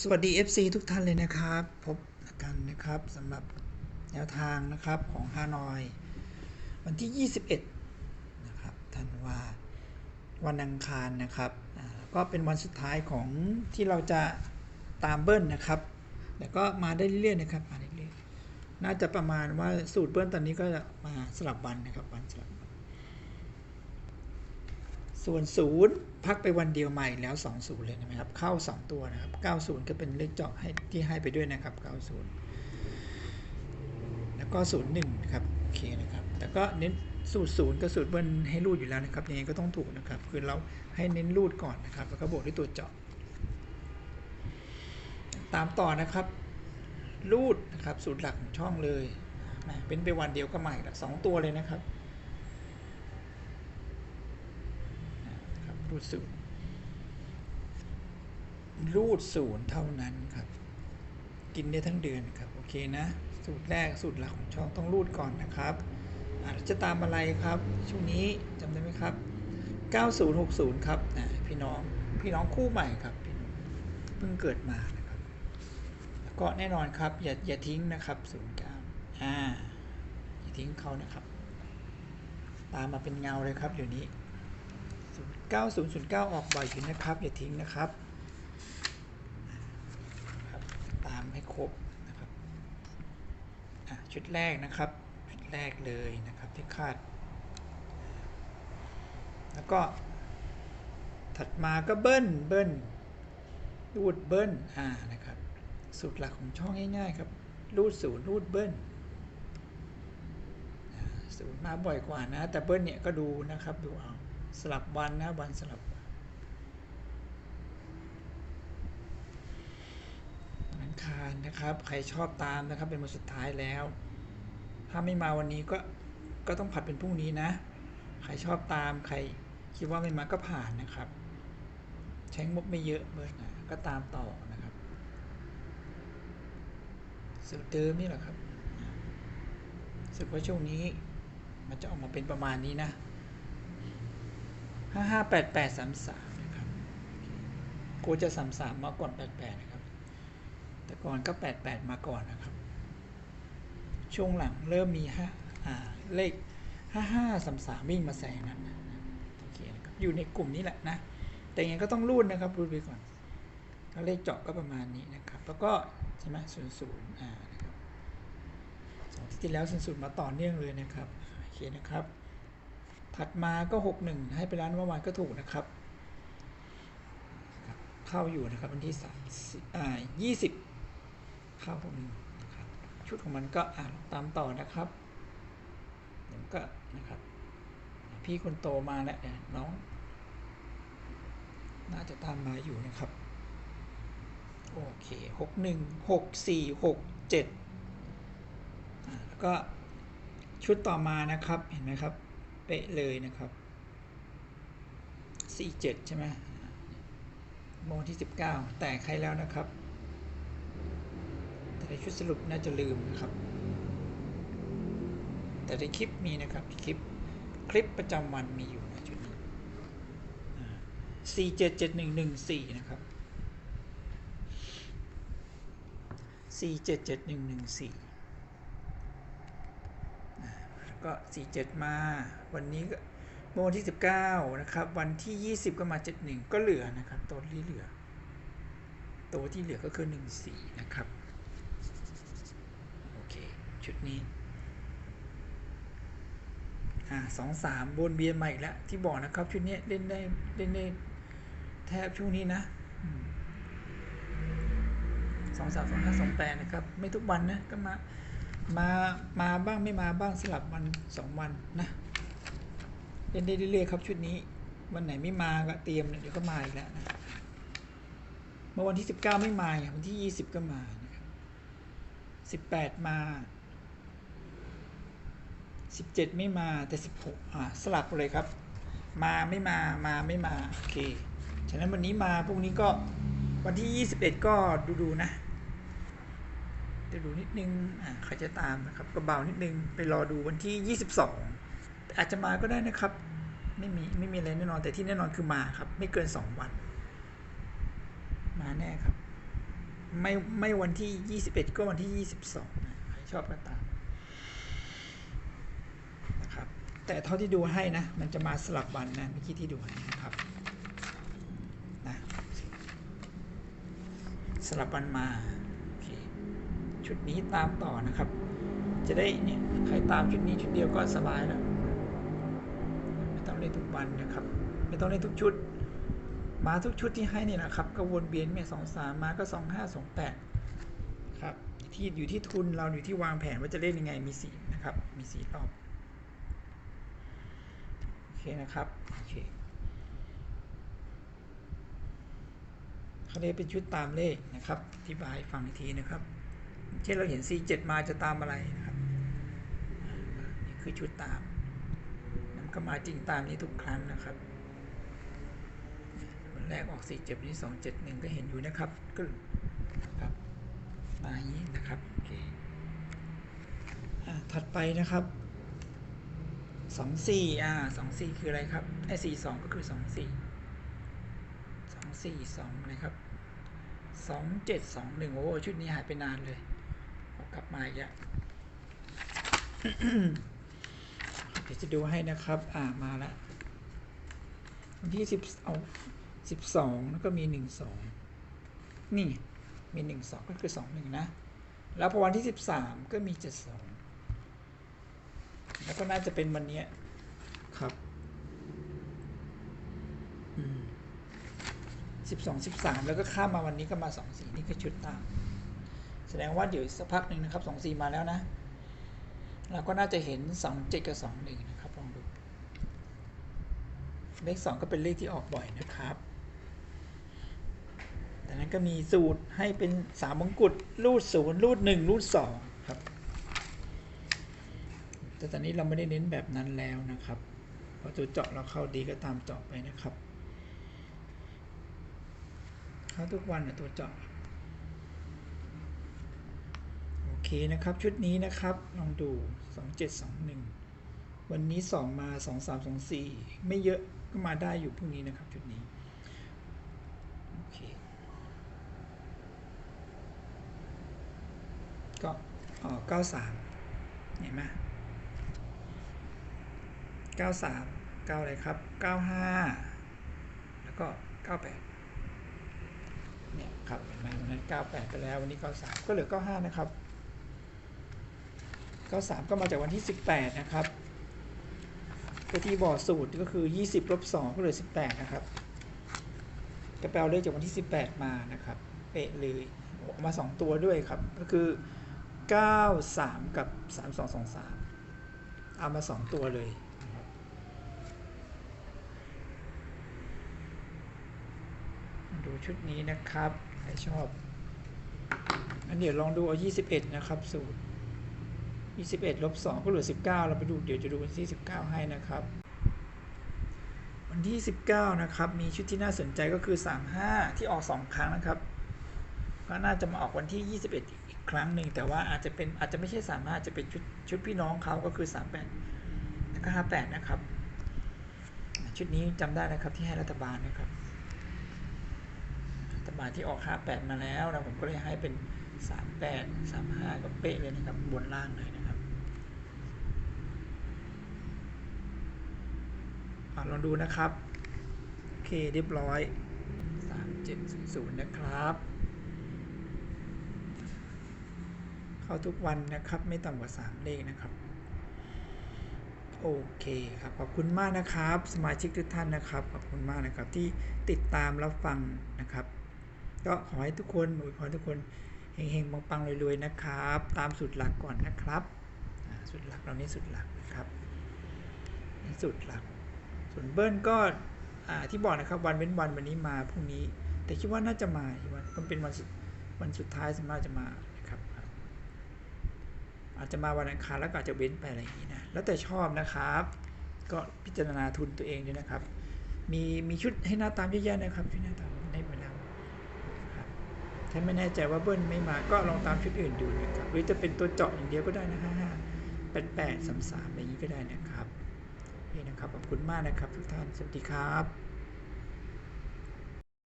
สวัสดี FC ทุกท่านเลยนะครับ พบกันนะครับสำหรับแนวทางนะครับของฮานอย วันที่ 21 นะครับธันวาวันอังคารนะครับ ก็เป็นวันสุดท้ายของที่เราจะตามเบิ้ลนะครับ แต่ก็มาได้เรื่อยๆนะครับมาเรื่อยๆน่าจะประมาณว่าสูตรเบิ้ลตอนนี้ก็จะมาสลับวันนะครับวันสลับ ส่วนศูนย์พักไปวันเดียวใหม่แล้ว 2 0 เลยนะครับ เข้า 2 ตัวนะครับ 90 ก็เป็นเลขเจาะให้ที่ให้ไปด้วยนะครับ 90 แล้วก็ 01นะครับโอเคนะครับแต่ก็เน้นสูตรศูนย์กับสูตรเบิ้ลให้รูดอยู่แล้วนะครับยังไงก็ต้องถูกนะครับ คือเราให้เน้นรูดก่อนนะครับ แล้วก็บวกด้วยตัวเจาะตามต่อนะครับ รูดนะครับสูตรหลักของช่องเลยเป็นไปวันเดียวก็ใหม่ละสองตัวเลยนะครับ นะค รูดศูนย์รูดศูนย์เท่านั้นครับ กินได้ทั้งเดือนครับ โอเคนะ สูตรแรกสูตรหลักของช่องต้องรูดก่อนนะครับอะแล้วจะตามอะไรครับ ช่วงนี้จำได้ไหมครับ 9060 ครับอะพี่น้องพี่น้องคู่ใหม่ครับเพิ่งเกิดมานะครับ แล้วก็แน่นอนครับ อย่าอย่าทิ้งนะครับ09อ่าอย่าทิ้งเขานะครับ ตามมาเป็นเงาเลยครับเดี๋ยวนี้ 9009 ออกบ่อยอยู่นะครับ อย่าทิ้งนะครับ ตามให้ครบนะครับชุดแรกนะครับ ชุดแรกเลยนะครับที่คาด แล้วก็ ถัดมาก็เบิ้ลเบิ้ลรูดเบิ้ลอ่านะครับ สูตรหลักของช่องง่ายๆครับรูดศูนย์รูดเบิ้ลศูนย์มาบ่อยกว่านะ แต่เบิ้ลเนี่ยก็ดูนะครับดูเอา สลับวันนะวันสลับวันวันอังคารนะครับ ใครชอบตามนะครับ เป็นวันสุดท้ายแล้ว ถ้าไม่มาวันนี้ก็ก็ต้องผัดเป็นพรุ่งนี้นะ ใครชอบตามใครคิดว่าไม่มาก็ผ่านนะครับ ใช้งบไม่เยอะเบิร์นะก็ตามต่อนะครับสูตรเดิมนี่แหละครับสึกว่าช่วงนี้มันจะออกมาเป็นประมาณนี้นะ ห้าห้าแปดแปดสามสามนะครับกูจะสามสามมาก่อนแปดแปดนะครับ แต่ก่อนก็แปดแปดมาก่อนนะครับ ช่วงหลังเริ่มมีห้าอ่าเลขห้าห้าสามสามวิ่งมาแซงนั้นนะโอเคนะครับอยู่ในกลุ่มนี้แหละนะ แต่ยังไงก็ต้องรูดนะครับรูดไปก่อนถ้าเลขเจาะก็ประมาณนี้นะครับ แล้วก็ใช่ไหมศูนย์ศูนย์อ่านะครับสองที่แล้วศูนย์ศูนย์มาต่อเนื่องเลยนะครับโอเคนะครับ ถัดมาก็ 61 ให้ไปร้านเมื่อวานก็ถูกนะครับ เข้าอยู่นะครับวันที่สามอ่า20เข้าตรงนี้นะครับชุดของมันก็อ่านตามต่อนะครับเดี๋ยวก็นะครับ พี่คนโตมาแล้วเนี่ยน้อง น่าจะตามมาอยู่นะครับ โอเค61 64 67อ่าแล้วก็ชุดต่อมานะครับเห็นไหมครับ เป๊ะเลยนะครับ 47 ใช่ไหมโมงที่ 19 แต่ใครแล้วนะครับ แต่ในชุดสรุปน่าจะลืมนะครับ แต่ในคลิปมีนะครับคลิปคลิปประจำวันมีอยู่นะชุดนี้สี่เจ็ดเจ็ดหนึ่งหนึ่งสี่นะครับสี่เจ็ดเจ็ดหนึ่งหนึ่งสี่ ก็ 47 มา วันนี้ก็เมื่อวันที่ 19 นะครับ วันที่ 20 ก็มา 71 ก็เหลือนะครับ ตัวที่เหลือ ตัวที่เหลือก็คือ 14 นะครับ โอเค ชุดนี้อ่าสองสามบนเบียร์ใหม่แล้ว ที่บอกนะครับ ชุดนี้เล่นได้ เล่นได้แทบช่วงนี้นะสองสามสองห้าสองแปดนะครับ ไม่ทุกวันนะ ก็มา มามาบ้างไม่มาบ้างสลับวันสองวันนะเล่นได้เรื่อยๆครับชุดนี้ วันไหนไม่มาก็เตรียมเดี๋ยวก็มาอีกแล้วนะเมื่อวันที่สิบเก้าไม่มาไงวันที่ยี่สิบก็มานะครับสิบแปดมาสิบเจ็ดไม่มาแต่สิบหกอ่าสลับเลยครับ มาไม่มามาไม่มาโอเคฉะนั้นวันนี้มาพรุ่งนี้ก็วันที่ยี่สิบเอ็ดก็ดูๆนะ จะดูนิดนึงอ่าใครจะตามนะครับก็เบานิดนึงไปรอดูวันที่ 22 อาจจะมาก็ได้นะครับ ไม่มีไม่มีอะไรแน่นอนแต่ที่แน่นอนคือมาครับ ไม่เกิน 2 วัน มาแน่ครับ ไม่ไม่วันที่ 21 ก็วันที่ 22นะใครชอบก็ตามนะครับ แต่เท่าที่ดูให้นะ มันจะมาสลับวันนะเมื่อกี้ที่ดูให้นะครับนะสลับวันมา ชุดนี้ตามต่อนะครับ จะได้เนี่ยใครตามชุดนี้ชุดเดียวก็สบายแล้วไม่ต้องเล่นทุกวันนะครับ ไม่ต้องเล่นทุกชุด มาทุกชุดที่ให้นี่นะครับ ก็วนเวียนเนี่ยสองสามมาก็สองห้าสองแปดครับที่อยู่ที่ทุนเราอยู่ที่วางแผนว่าจะเล่นยังไงมีสีนะครับ มีสีรอบโอเคนะครับโอเคเขาเรียกเป็นชุดตามเลขนะครับอธิบายฟังอีกทีนะครับ เช่นเราเห็น C7 มาจะตามอะไรนะครับนี่คือชุดตามมันก็มาจริงตามนี้ทุกครั้งนะครับวันแรกออก 4 7นี้2 7 1 ก็เห็นอยู่นะครับก็ครับมาอย่างนี้นะครับโอเคอะถัดไปนะครับ2 4อ่า2 4คืออะไรครับไอ้4 2ก็คือ2 4 2 4 2นะครับ2 7 2 1โอ้ชุดนี้หายไปนานเลยเอา กลับมาอีกแล้วเดี๋ยวจะดูให้นะครับ อ่ามาแล้ววันที่สิบเอาสิบสองแล้วก็มีหนึ่งสองนี่มีหนึ่งสองก็คือสองหนึ่งนะ แล้วพอวันที่สิบสามก็มีเจ็ดสองแล้วก็น่าจะเป็นวันเนี้ยครับสิบสองสิบสามแล้วก็ข้ามมาวันนี้ก็มาสองสี่นี่คือชุดตาม แสดงว่าเดี๋ยวสักพักหนึ่งนะครับสองสี่มาแล้วนะ เราก็น่าจะเห็นสองเจ็ดกับสองหนึ่งนะครับลองดูเลขสองก็เป็นเลขที่ออกบ่อยนะครับแต่นั้นก็มีสูตรให้เป็นสามมงกุฎรูดศูนย์รูดหนึ่งรูดสองครับ แต่ตอนนี้เราไม่ได้เน้นแบบนั้นแล้วนะครับพอตัวเจาะเราเข้าดีก็ตามเจาะไปนะครับ เข้าทุกวันนะตัวเจาะ โอเค นะครับ ชุดนี้นะครับลองดู 2721 วันนี้ 2 มา 2 3 2 4 ไม่เยอะก็มาได้อยู่พรุ่งนี้นะครับ ชุดนี้โอเคก็ออก93 เห็นไหม93 9 อะไรครับ 95 แล้วก็ 98 เนี่ยครับเห็นไหมวันนั้น 98 ไปแล้ว วันนี้ 93 ก็เหลือ 95 นะครับ 93 ก็มาจากวันที่ 18 นะครับก็ที่บอกสูตรก็คือ 20ลบ2ก็เหลือ18 นะครับก็แปลเลขจากวันที่ 18 มานะครับเป๊ะเลยออกมา 2 ตัวด้วยครับ ก็คือ 93 กับ 3223 เอามา 2 ตัวเลยดูชุดนี้นะครับ ใครชอบ อันเดี๋ยวลองดูเอา 21 นะครับ สูตร 21ลบ2ก็เหลือ 19 เราไปดูเดี๋ยวจะดูวันที่ 19 ให้นะครับ วันที่ 19 นะครับ มีชุดที่น่าสนใจก็คือ 35 ที่ออก 2 ครั้งนะครับ ก็น่าจะมาออกวันที่ 21 อีกครั้งหนึ่ง แต่ว่าอาจจะเป็นอาจจะไม่ใช่ 35 จะเป็นชุดชุดพี่น้องเขาก็คือ 38 แล้วก็ 58 นะครับ ชุดนี้จำได้นะครับที่ให้รัฐบาลนะครับ รัฐบาลที่ออก 58 มาแล้วนะผมก็เลยให้เป็น 38 35ก็เป๊ะเลยนะครับ บนล่างเลยนะครับอลองดูนะครับ โอเคเรียบร้อย3700นย์นะครับ เข้าทุกวันนะครับ ไม่ต่ำกว่า3เลขนะครับ โอเคครับ ขอบคุณมากนะครับ สมาชิกทุกท่านนะครับ ขอบคุณมากนะครับที่ติดตามรับฟังนะครับก็ขอให้ทุกคนอวยพรทุกคน เฮงๆปังๆรวยๆนะครับ ตามสุดหลักก่อนนะครับสุดหลักเรานี้สุดหลักนะครับนี่สุดหลัก ส่วนเบิ้ลก็ที่บอกนะครับวันเว้นวันวันนี้มาพรุ่งนี้ แต่คิดว่าน่าจะมาวันต้องเป็นวันวันสุดท้ายสมมติจะมานะครับ อาจจะมาวันอังคารแล้วก็อาจจะเว้นไปอะไรอย่างนี้นะแล้วแต่ชอบนะครับ ก็พิจารณาทุนตัวเองด้วยนะครับ มีมีชุดให้หน้าตามเยอะแยะนะครับชุดหน้าตามได้ไปแล้ว ถ้าไม่แน่ใจว่าเบิ้ลไม่มาก็ลองตามชุดอื่นดูนะครับ หรือจะเป็นตัวเจาะอย่างเดียวก็ได้นะฮะแปดแปดสามสามอะไรอย่างนี้ก็ได้นะครับนี่นะครับขอบคุณมากนะครับทุกท่านสวัสดีครับ